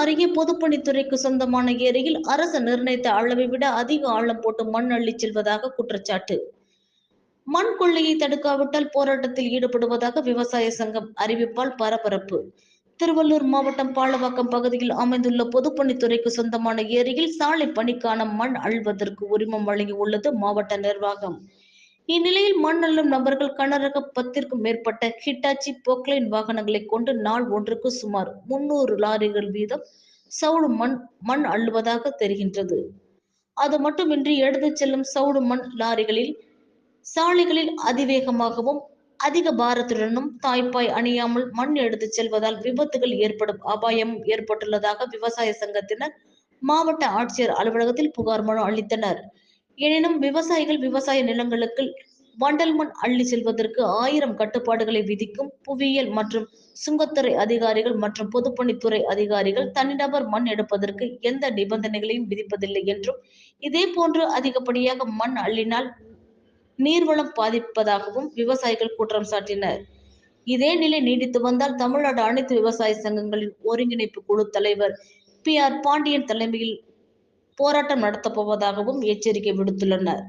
அருகே பொதுப்பணித்துறைக்கு சொந்தமான ஏரியில் அரசு நிர்ணயித்த அளவை விட அதிக ஆழம் போட்டு மண் அள்ளிச் செல்வதாக குற்றச்சாட்டு. மண் கொள்ளையை தடுக்காவிட்டால் போராட்டத்தில் ஈடுபடுவதாக விவசாய சங்கம் அறிவிப்பால் பரபரப்பு. திருவள்ளூர் மாவட்டம் பாலவாக்கம் பகுதியில் அமைந்துள்ள பொதுப்பணித்துறைக்கு சொந்தமான ஏரியில் சாலை பணிக்கான மண் அள்வதற்கு உரிமம் வழங்கியுள்ளது மாவட்ட நிர்வாகம். இந்நிலையில் மண் அள்ளும் நபர்கள் கனரக பத்திற்கும் மேற்பட்ட ஹிட்டாச்சி போக்லைன் வாகனங்களை கொண்டு நாள் ஒன்றுக்கு சுமார் முன்னூறு லாரிகள் வீதம் சவுடு மண் மண் அள்ளுவதாக தெரிகின்றது. அது மட்டுமின்றி எடுத்து செல்லும் சவுடு மண் லாரிகளில் சாலைகளில் அதிவேகமாகவும் அதிக பாரத்துடனும் தாய்ப்பாய் அணியாமல் மண் எடுத்து செல்வதால் விபத்துகள் ஏற்படும் அபாயம் ஏற்பட்டுள்ளதாக விவசாய சங்கத்தினர் மாவட்ட ஆட்சியர் அலுவலகத்தில் புகார் மனு அளித்தனர். எனினும் விவசாயிகள் விவசாய நிலங்களுக்கு வண்டல் மண் அள்ளி செல்வதற்கு ஆயிரம் கட்டுப்பாடுகளை விதிக்கும் புவியியல் மற்றும் சுங்கத்துறை அதிகாரிகள் மற்றும் பொதுப்பணித்துறை அதிகாரிகள் தனிநபர் மண் எடுப்பதற்கு எந்த நிபந்தனைகளையும் விதிப்பதில்லை என்றும் இதே போன்று அதிகப்படியாக மண் அள்ளினால் நீர்வளம் பாதிப்பதாகவும் விவசாயிகள் குற்றம் சாட்டினர். இதே நிலை நீடித்து வந்தால் தமிழ்நாடு அனைத்து விவசாய சங்கங்களின் ஒருங்கிணைப்பு குழு தலைவர் பி ஆர் பாண்டியன் தலைமையில் போராட்டம் நடத்தப் போவதாகவும் எச்சரிக்கை விடுத்துள்ளனர்.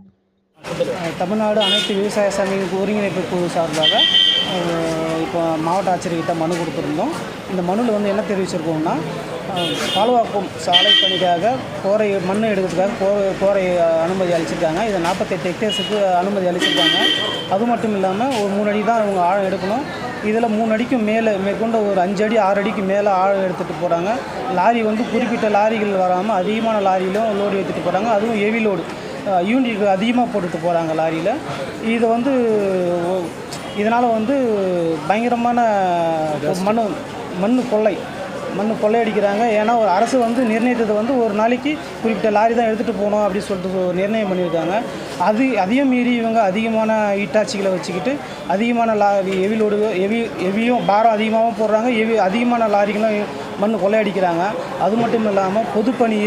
தமிழ்நாடு அனைத்து விவசாய சங்க ஒருங்கிணைப்பு குழு சார்பாக இப்போ மாவட்ட ஆட்சியர்கிட்ட மனு கொடுத்துருந்தோம். இந்த மனுவில் வந்து என்ன தெரிவிச்சிருக்கோம்னா அஹ், பாலவாக்கம் சாலை பணிக்காக கோரை மண் எடுக்கிறதுக்காக கோ கோரை அனுமதி அளிச்சிருக்காங்க. இதை நாற்பத்தெட்டு ஹெக்டேர்ஸுக்கு அனுமதி அளிச்சிருக்காங்க. அது மட்டும் இல்லாமல் ஒரு மூணு அடி தான் அவங்க ஆழம் எடுக்கணும். இதில் மூணு அடிக்கும் மேலே மேற்கொண்டு ஒரு அஞ்சு அடி ஆறு அடிக்கு மேலே ஆழம் எடுத்துகிட்டு போகிறாங்க லாரி வந்து குறிப்பிட்ட லாரிகள் வராமல் அதிகமான லாரியிலும் லோடு ஏற்றிட்டு போகிறாங்க அதுவும் ஹெவி லோடு யூனிட் அதிகமாக போட்டுட்டு போகிறாங்க லாரியில். இதை வந்து இதனால் வந்து பயங்கரமான மண் மண் கொள்ளை. மண் கொள்ளையடிக்கிறாங்க. ஏன்னா ஒரு அரசு வந்து நிர்ணயித்தது வந்து ஒரு நாளைக்கு குறிப்பிட்ட லாரி தான் எடுத்துகிட்டு போகணும் அப்படின்னு சொல்லிட்டு ஒரு நிர்ணயம் பண்ணியிருக்காங்க. அது அதையும் மீறி இவங்க அதிகமான ஈட்டாட்சிகளை வச்சுக்கிட்டு அதிகமான லாரி எவிலோடு லோடு எவியும் பாரம் அதிகமாகவும் போடுறாங்க. எவி அதிகமான லாரிகளும் மண் கொள்ளையடிக்கிறாங்க. அது மட்டும் இல்லாமல் பொதுப்பணி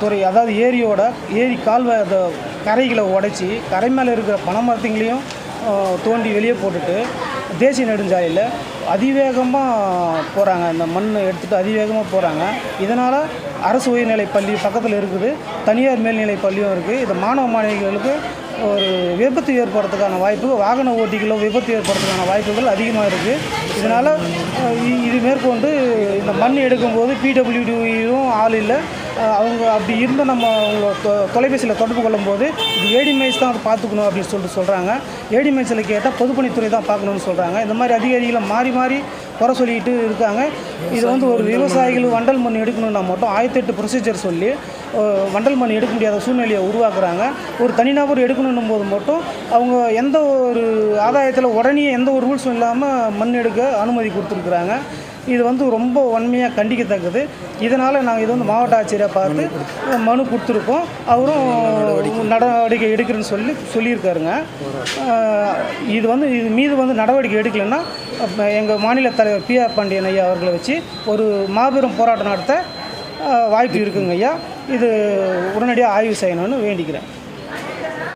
துறை அதாவது ஏரியோட ஏரி கால்வாய் அந்த கரைகளை உடைச்சி கரை மேலே இருக்கிற பனைமரத்துங்களையும் ஆஹ், தோண்டி வெளியே போட்டுட்டு தேசிய நெடுஞ்சாலையில் அதிவேகமாக போகிறாங்க இந்த மண் எடுத்துகிட்டு அதிவேகமாக போகிறாங்க இதனால் அரசு உயர்நிலைப் பள்ளி பக்கத்தில் இருக்குது. தனியார் மேல்நிலைப் பள்ளியும் இருக்குது இது மாணவ மாணவிகளுக்கு ஒரு விபத்து ஏற்படுறதுக்கான வாய்ப்பு வாகன ஓட்டிகளோ விபத்து ஏற்படுறதுக்கான வாய்ப்புகள் அதிகமாக இருக்குது இதனால் இது மேற்கொண்டு இந்த மண் எடுக்கும்போது பிடபிள்யூடியும் ஆள் இல்லை. அவங்க அப்படி இருந்தால் நம்ம அவங்கள தொ தொலைபேசியில் தொடர்பு கொள்ளும்போது இது ஏடி மைஸ் தான் அதை பார்த்துக்கணும் அப்படின்னு சொல்லிட்டு சொல்கிறாங்க ஏடி மைஸில் கேட்டால் பொதுப்பணித்துறை தான் பார்க்கணும்னு சொல்கிறாங்க இந்த மாதிரி அதிகாரிகளை மாறி மாறி குறை சொல்லிக்கிட்டு இருக்காங்க. இது வந்து ஒரு விவசாயிகள் வண்டல் மண் எடுக்கணும்னா மட்டும் ஆயிரத்தெட்டு ப்ரொசீஜர் சொல்லி வண்டல் மண் எடுக்க முடியாத சூழ்நிலையை உருவாக்குறாங்க. ஒரு தனிநபர் எடுக்கணும் போது மட்டும் அவங்க எந்த ஒரு ஆதாயத்தில் உடனே எந்த ஒரு ரூல்ஸும் இல்லாமல் மண் எடுக்க அனுமதி கொடுத்துருக்குறாங்க. இது வந்து ரொம்ப வன்மையாக கண்டிக்கத்தக்கது. இதனால் நாங்கள் இது வந்து மாவட்ட ஆட்சியரை பார்த்து மனு கொடுத்துருக்கோம். அவரும் நடவடிக்கை எடுக்கிறேன்னு சொல்லி சொல்லியிருக்காருங்க. இது வந்து இது மீது வந்து நடவடிக்கை எடுக்கலைன்னா எங்கள் மாநில தலைவர் பிஆர் பாண்டியன் ஐயா அவர்களை வச்சு ஒரு மாபெரும் போராட்டம் நடத்த வாய்ப்பு இருக்குங்க ஐயா. இது உடனடியாக ஆய்வு செய்யணும்னு வேண்டிக்கிறேன்.